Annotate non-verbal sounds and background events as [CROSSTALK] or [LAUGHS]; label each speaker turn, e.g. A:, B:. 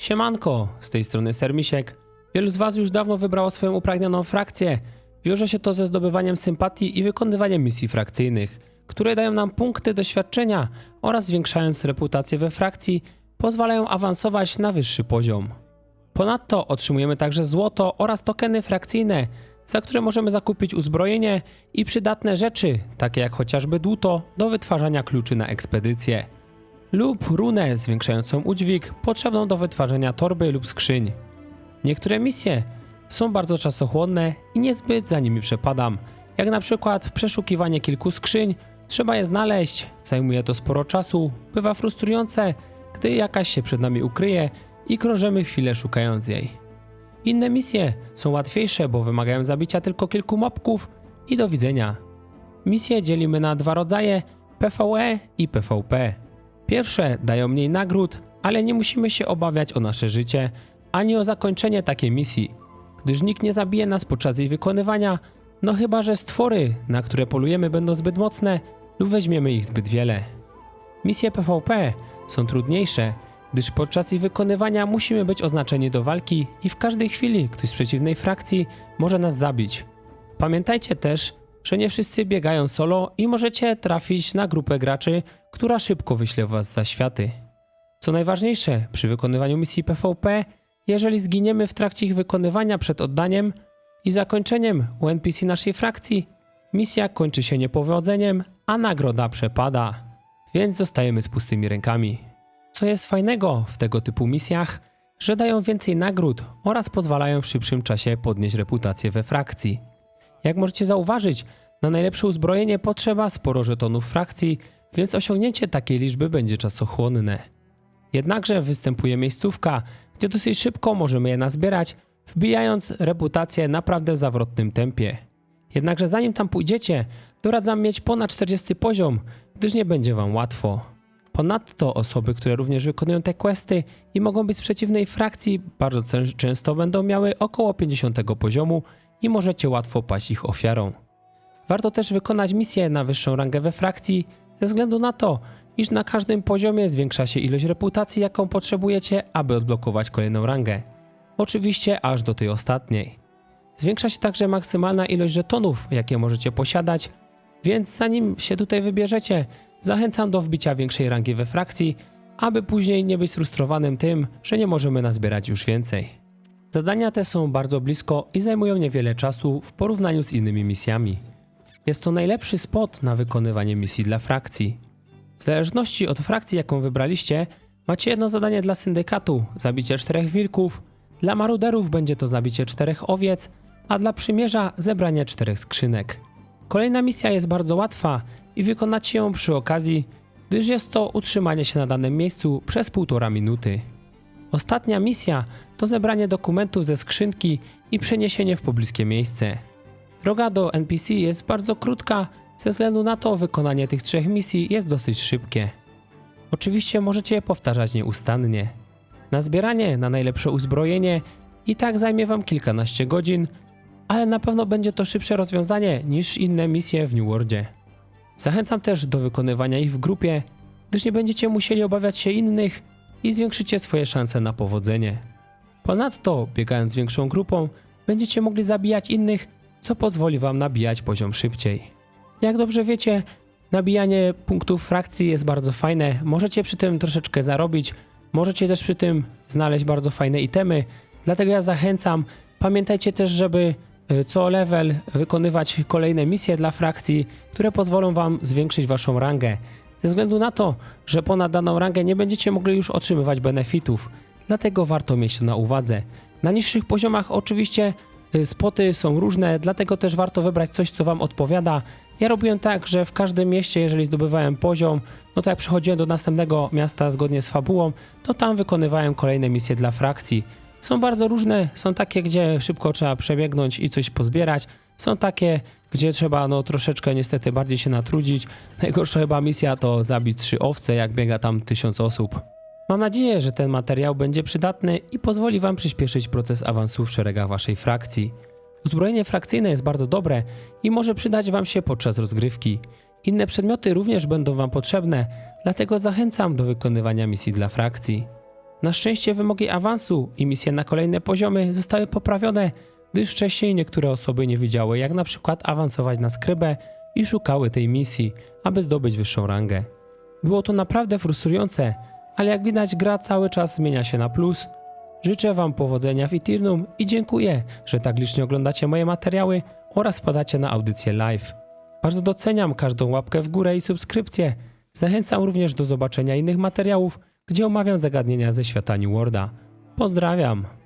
A: Siemanko, z tej strony Sermisiek. Wielu z Was już dawno wybrało swoją upragnioną frakcję. Wiąże się to ze zdobywaniem sympatii i wykonywaniem misji frakcyjnych, które dają nam punkty doświadczenia oraz zwiększając reputację we frakcji, pozwalają awansować na wyższy poziom. Ponadto otrzymujemy także złoto oraz tokeny frakcyjne, za które możemy zakupić uzbrojenie i przydatne rzeczy, takie jak chociażby dłuto do wytwarzania kluczy na ekspedycję lub runę zwiększającą udźwig potrzebną do wytwarzania torby lub skrzyń. Niektóre misje są bardzo czasochłonne i niezbyt za nimi przepadam, jak na przykład przeszukiwanie kilku skrzyń, trzeba je znaleźć, zajmuje to sporo czasu, bywa frustrujące, gdy jakaś się przed nami ukryje i krążymy chwilę szukając jej. Inne misje są łatwiejsze, bo wymagają zabicia tylko kilku mobków i do widzenia. Misje dzielimy na dwa rodzaje: PvE i PvP. Pierwsze dają mniej nagród, ale nie musimy się obawiać o nasze życie ani o zakończenie takiej misji, gdyż nikt nie zabije nas podczas jej wykonywania, no chyba że stwory, na które polujemy, będą zbyt mocne lub weźmiemy ich zbyt wiele. Misje PvP są trudniejsze, gdyż podczas ich wykonywania musimy być oznaczeni do walki i w każdej chwili ktoś z przeciwnej frakcji może nas zabić. Pamiętajcie też, że nie wszyscy biegają solo i możecie trafić na grupę graczy, która szybko wyśle was za światy. Co najważniejsze, przy wykonywaniu misji PvP, jeżeli zginiemy w trakcie ich wykonywania przed oddaniem i zakończeniem u NPC naszej frakcji, misja kończy się niepowodzeniem, a nagroda przepada, więc zostajemy z pustymi rękami. Co jest fajnego w tego typu misjach, że dają więcej nagród oraz pozwalają w szybszym czasie podnieść reputację we frakcji. Jak możecie zauważyć, na najlepsze uzbrojenie potrzeba sporo żetonów frakcji, więc osiągnięcie takiej liczby będzie czasochłonne. Jednakże występuje miejscówka, gdzie dosyć szybko możemy je nazbierać, wbijając reputację naprawdę w zawrotnym tempie. Jednakże zanim tam pójdziecie, doradzam mieć ponad 40 poziom, gdyż nie będzie wam łatwo. Ponadto osoby, które również wykonują te questy i mogą być z przeciwnej frakcji, bardzo często będą miały około 50 poziomu i możecie łatwo paść ich ofiarą. Warto też wykonać misję na wyższą rangę we frakcji, ze względu na to, iż na każdym poziomie zwiększa się ilość reputacji, jaką potrzebujecie, aby odblokować kolejną rangę. Oczywiście aż do tej ostatniej. Zwiększa się także maksymalna ilość żetonów, jakie możecie posiadać, więc zanim się tutaj wybierzecie, zachęcam do wbicia większej rangi we frakcji, aby później nie być sfrustrowanym tym, że nie możemy nazbierać już więcej. Zadania te są bardzo blisko i zajmują niewiele czasu w porównaniu z innymi misjami. Jest to najlepszy spot na wykonywanie misji dla frakcji. W zależności od frakcji, jaką wybraliście, macie jedno zadanie dla syndykatu zabicie czterech wilków, dla maruderów będzie to zabicie czterech owiec, a dla przymierza zebranie czterech skrzynek. Kolejna misja jest bardzo łatwa i wykonacie ją przy okazji, gdyż jest to utrzymanie się na danym miejscu przez półtora minuty. Ostatnia misja to zebranie dokumentów ze skrzynki i przeniesienie w pobliskie miejsce. Droga do NPC jest bardzo krótka, ze względu na to wykonanie tych trzech misji jest dosyć szybkie. Oczywiście możecie je powtarzać nieustannie. Na zbieranie na najlepsze uzbrojenie i tak zajmie Wam kilkanaście godzin, ale na pewno będzie to szybsze rozwiązanie niż inne misje w New Worldzie. Zachęcam też do wykonywania ich w grupie, gdyż nie będziecie musieli obawiać się innych i zwiększycie swoje szanse na powodzenie. Ponadto, biegając większą grupą, będziecie mogli zabijać innych, co pozwoli Wam nabijać poziom szybciej. Jak dobrze wiecie, nabijanie punktów frakcji jest bardzo fajne, możecie przy tym troszeczkę zarobić, możecie też przy tym znaleźć bardzo fajne itemy, dlatego ja zachęcam, pamiętajcie też, żeby y, co level wykonywać kolejne misje dla frakcji, które pozwolą Wam zwiększyć Waszą rangę. Ze względu na to, że ponad daną rangę nie będziecie mogli już otrzymywać benefitów, dlatego warto mieć to na uwadze. Na niższych poziomach oczywiście spoty są różne, dlatego też warto wybrać coś, co Wam odpowiada. Ja robiłem tak, że w każdym mieście, jeżeli zdobywałem poziom, no to jak przechodziłem do następnego miasta zgodnie z fabułą, to tam wykonywałem kolejne misje dla frakcji. Są bardzo różne, są takie, gdzie szybko trzeba przebiegnąć i coś pozbierać. Są takie, gdzie trzeba no troszeczkę niestety bardziej się natrudzić. [LAUGHS] Najgorsza chyba misja to zabić trzy owce, jak biega tam tysiąc osób. Mam nadzieję, że ten materiał będzie przydatny i pozwoli Wam przyspieszyć proces awansu w szeregach Waszej frakcji. Uzbrojenie frakcyjne jest bardzo dobre i może przydać Wam się podczas rozgrywki. Inne przedmioty również będą Wam potrzebne, dlatego zachęcam do wykonywania misji dla frakcji. Na szczęście wymogi awansu i misje na kolejne poziomy zostały poprawione, gdyż wcześniej niektóre osoby nie wiedziały, jak na przykład awansować na skrybę i szukały tej misji, aby zdobyć wyższą rangę. Było to naprawdę frustrujące, ale jak widać gra cały czas zmienia się na plus. Życzę Wam powodzenia w Eternum i dziękuję, że tak licznie oglądacie moje materiały oraz wpadacie na audycję live. Bardzo doceniam każdą łapkę w górę i subskrypcję. Zachęcam również do zobaczenia innych materiałów, gdzie omawiam zagadnienia ze świata New Worlda. Pozdrawiam!